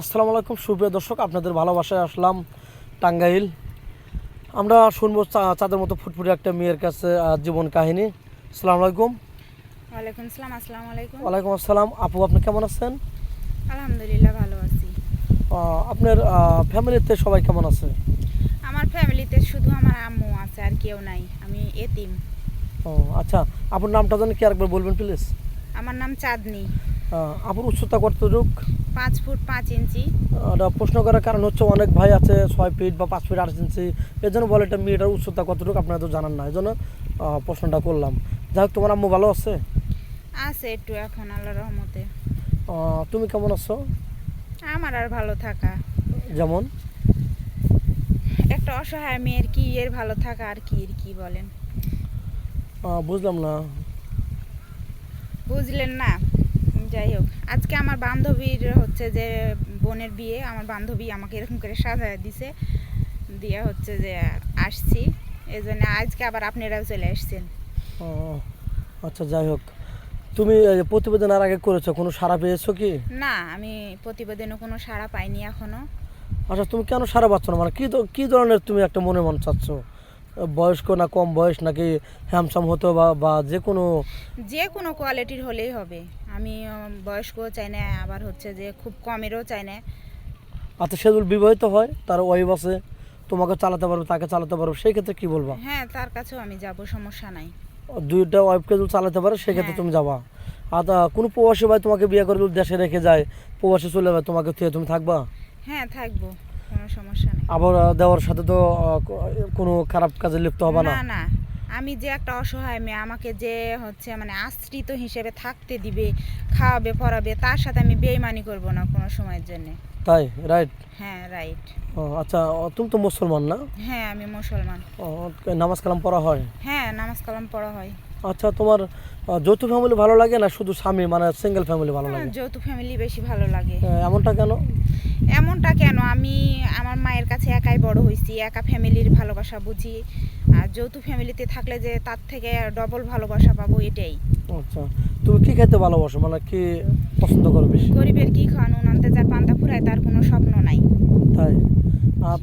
আসসালামু আলাইকুম সুপ্রিয় দর্শক আপনাদের ভালোবাসায় আসলাম টাঙ্গাইল। আমরা শুনব চাঁদের মতো ফুটফুটে একটা মেয়ের কাছে জীবন কাহিনী। আসসালামু আলাইকুম। ওয়ালাইকুম আসসালাম আসসালামু আলাইকুম। ওয়ালাইকুম আসসালাম। আপু আপনি কেমন আছেন? আলহামদুলিল্লাহ ভালো আছি। আপনার ফ্যামিলিতে সবাই কেমন আছে? আমার ফ্যামিলিতে শুধু আমার আম্মু আছে আর কেউ নাই। আমি এতিম। ও আচ্ছা আপনার নামটা জানি কি আরেকবার বলবেন প্লিজ। আমার নাম চাঁদনি। আপুর উচ্চতা কতটুক পাঁচ ফুট পাঁচ ইঞ্চি। এটা প্রশ্ন করার কারণ হচ্ছে অনেক ভাই আছে ছয় ফিট বা পাঁচ ফিট আট ইঞ্চি। এর জন্য বলে এটা মেয়েটার উচ্চতা কতটুকু আপনারা তো জানান না এই জন্য প্রশ্নটা করলাম। যাই হোক তোমার আম্মু ভালো আছে? আছে একটু এখন আল্লাহ রহমতে। তুমি কেমন আছো? আমার আর ভালো থাকা। যেমন? একটা অসহায় মেয়ের কি এর ভালো থাকা আর কি এর কি বলেন? বুঝলাম না। বুঝলেন না? যাই হোক আজকে আমার বান্ধবীর হচ্ছে যে বোনের বিয়ে আমার বান্ধবী আমাকে এরকম করে সাজায় দিছে দিয়ে হচ্ছে যে আসছি এই জন্য আজকে আবার আপনারাও চলে আসছেন। আহ, আচ্ছা যাই হোক তুমি প্রতিবেদন আর আগে করেছ কোনো সারা পেয়েছ কি? না আমি প্রতিবেদনে কোনো সাড়া পাইনি এখনও। আচ্ছা তুমি কেন সারা পাচ্ছ না? মানে কী কী ধরনের তুমি একটা মনে মন চাচ্ছ? বয়স্ক না কম বয়স নাকি হ্যামসাম হতো বা বা যে কোনো যে কোনো কোয়ালিটির হলেই হবে। আমি উম, বয়স্কও চাই না আবার হচ্ছে যে খুব কমেরও চাই না। আচ্ছা সেগুলো বিবাহিত হয় তার ওয়াইফ আছে তোমাকে চালাতে পারবে তাকে চালাতে পারবে সেই ক্ষেত্রে কি বলবা? হ্যাঁ তার কাছেও আমি যাব সমস্যা নাই। দুইটা ওয়াইফকে যদি চালাতে পারে সেক্ষেত্রে হ্যাঁ। তুমি যাবা। আর কোনো প্রবাসী ভাই তোমাকে বিয়ে করে যদি দেশে রেখে যায় প্রবাসী চলে যাবে তোমাকে তুমি থাকবা? হ্যাঁ থাকব কোনো সমস্যা নেই। আবার দেওয়ার সাথে তো কোনো খারাপ কাজে লিপ্ত হবে না? না না। আমি যে একটা অসহায় মেয়ে আমাকে যে হচ্ছে মানে আশ্রিত হিসেবে থাকতে দিবে খাওয়াবে পড়াবে তার সাথে আমি বেইমানি করব না কোনো সময়ের জন্য। তাই? রাইট হ্যাঁ রাইট ও আচ্ছা তুমি তো মুসলমান না? হ্যাঁ আমি মুসলমান। ও, নামাজ কালাম পড়া হয়? হ্যাঁ নামাজ কালাম পড়া হয়। আচ্ছা তোমার যৌথ ফ্যামিলি ভালো লাগে না শুধু স্বামী মানে সিঙ্গেল ফ্যামিলি ভালো লাগে? যৌথ ফ্যামিলি বেশি ভালো লাগে। এমনটা কেন? এমনটা কেন? আমি আমার মায়ের কাছে একাই বড় হয়েছি একা ফ্যামিলির ভালোবাসা বুঝি। আর যৌথ ফ্যামিলিতে থাকলে যে তার থেকে ডবল ভালোবাসা পাবো এটাই। আচ্ছা তুমি কি খেতে ভালোবাসো? মানে কি পছন্দ করো বেশি? গরিবের কি খাওয়ানো? আনতে যায় পান্তা ফুরায় তার কোনো স্বপ্ন নাই। তাই?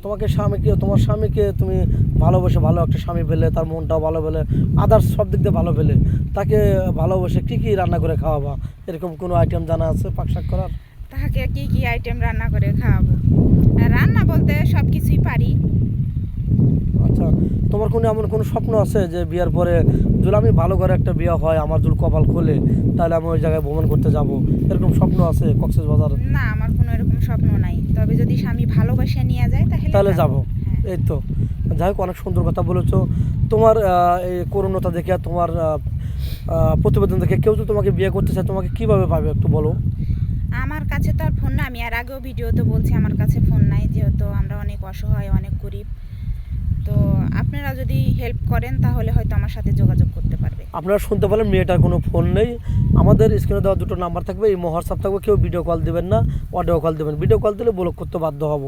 তোমাকে স্বামীকে তোমার স্বামীকে তুমি ভালোবেসে ভালো একটা স্বামী পেলে তার মনটাও ভালো পেলে আদার্স সব দিক দিয়ে ভালো পেলে তাকে ভালোবেসে কী কী রান্না করে খাওয়াবা? এরকম কোনো আইটেম জানা আছে পাকশাক করার? তাকে কী কী আইটেম রান্না করে খাওয়াবো? আর রান্না বলতে সব কিছুই পারি। আচ্ছা তোমার কোনো এমন কোনো স্বপ্ন আছে যে বিয়ার পরে যদি আমি ভালো করে একটা বিয়ে হয় আমার যদি কপাল খোলে তাহলে আমি ওই জায়গায় ভ্রমণ করতে যাব। এরকম স্বপ্ন আছে কক্সেস বাজার? না আমার কোনো এরকম স্বপ্ন নাই। তবে যদি স্বামী ভালোবাসে নিয়ে যায় তাহলে তাহলে যাব। হ্যাঁ। এই তো। যাই হোক অনেক সুন্দর কথা বলেছ। তোমার এই করুণতা দেখে তোমার প্রতিবেদন দেখে কেউ যদি তোমাকে বিয়ে করতে চায় তোমাকে কীভাবে পাবে একটু বলো? আমার কাছে তো আর ফোন না আমি আর আগেও ভিডিওতে বলছি আমার কাছে ফোন নাই। যেহেতু আমরা অনেক অসহায় অনেক গরিব। আপনারা যদি হেল্প করেন, তাহলে হয়তো আমার সাথে যোগাযোগ করতে পারবে। আপনারা শুনতে পারলেন মেয়েটার কোনো ফোন নেই। আমাদের স্ক্রিনে দেওয়া দুটো নাম্বার থাকবে, এই হোয়াটসঅ্যাপ থাকবে, কেউ ভিডিও কল দেবেন না অডিও কল দেবেন। ভিডিও কল দিলে ব্লক করতে বাধ্য হব।